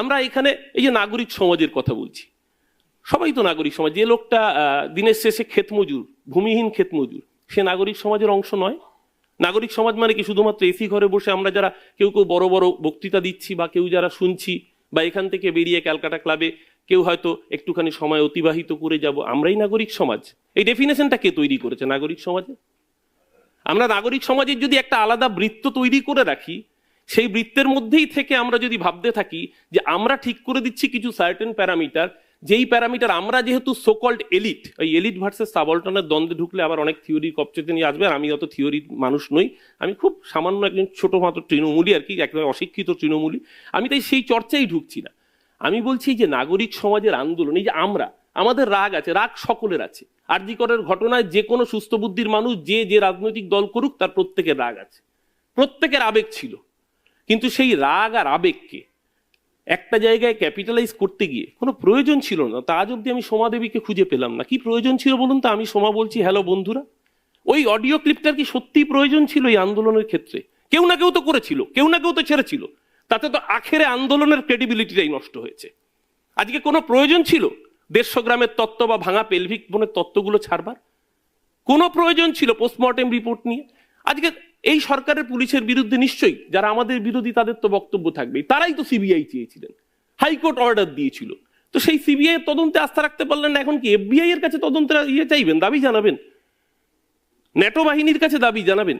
আমরা এখানে এই যে নাগরিক সমাজের কথা বলছি, সবাই তো নাগরিক সমাজ, যে লোকটা দিনের শেষে ক্ষেত মজুর ভূমিহীন ক্ষেত মজুর সে নাগরিক সমাজের অংশ নয়। নাগরিক সমাজ মানে কি, শুধুমাত্র এসি ঘরে বসে আমরা যারা কেউ কেউ বড় বড় বক্তৃতা দিচ্ছি বা কেউ যারা শুনছি বা এখান থেকে বেরিয়ে ক্যালকাটা ক্লাবে কেউ হয়তো একটুখানি সময় অতিবাহিত করে যাব, আমরাই নাগরিক সমাজ। এই ডেফিনেশনটা কে তৈরি করেছে নাগরিক সমাজে? আমরা নাগরিক সমাজের যদি একটা আলাদা বৃত্ত তৈরি করে রাখি সেই বৃত্তের মধ্যেই থেকে আমরা যদি ভাবতে থাকি যে আমরা ঠিক করে দিচ্ছি কিছু সার্টেন প্যারামিটার যেই প্যারামিটার আমরা যেহেতু সোকল্ড এলিট ওই এলিট ভার্সেস সাবল্টনের দ্বন্দ্বে ঢুকলে আবার অনেক থিওরি কপচেতে নিয়ে আসবে, আর আমি অত থিওরি মানুষ নই। আমি খুব সামান্য একজন ছোট মাত্র তৃণমূলী আর কি, একেবারে অশিক্ষিত তৃণমূলী আমি তাই সেই চর্চাই ঢুকছি না। আমি বলছি যে নাগরিক সমাজের আন্দোলন, এই যে আমরা, আমাদের রাগ আছে, রাগ সকলের আছে। আরজিকরের ঘটনায় যে কোনো সুস্থ বুদ্ধির মানুষ যে যে রাজনৈতিক দল করুক, তার প্রত্যেকের রাগ আছে। প্রত্যেকের আবেগ ছিল। কিন্তু সেই রাগ আর আবেগকে একটা জায়গায় ক্যাপিটালাইজ করতে গিয়ে কোনো প্রয়োজন ছিল না। তা আজ অব্দি আমি সোমা দেবীকে খুঁজে পেলাম না। কি প্রয়োজন ছিল বলুন তো? আমি সোমা বলছি, হ্যালো বন্ধুরা, ওই অডিও ক্লিপটার কি সত্যিই প্রয়োজন ছিল এই আন্দোলনের ক্ষেত্রে? কেউ না কেউ তো করেছিল, কেউ না কেউ তো ছেড়েছিল। তাতে তো আখেরে আন্দোলনের ক্রেডিবিলিটিটাই নষ্ট হয়েছে। আজকে কোনো প্রয়োজন ছিল? দেড়শো গ্রামের তত্ত্ব বা ভাঙা পেলভিক বোনের তত্ত্বগুলো ছাড়বার? কোনো প্রয়োজন ছিল পোস্টমর্টেম রিপোর্ট নিয়ে? আজকে এই সরকারের পুলিশের বিরুদ্ধে নিশ্চয়ই যারা আমাদের বিরোধী তাদের তো বক্তব্য থাকবেই। তারাই তো সিবিআই চেয়েছিলেন। হাইকোর্ট অর্ডার দিয়েছিল। তো সেই সিবিআই এর তদন্তে আস্থা রাখতে পারলেন না, এখন কি এফবিআই এর কাছে তদন্তের ইয়ে চাইবেন, দাবি জানাবেন? ন্যাটো বাহিনীর কাছে দাবি জানাবেন?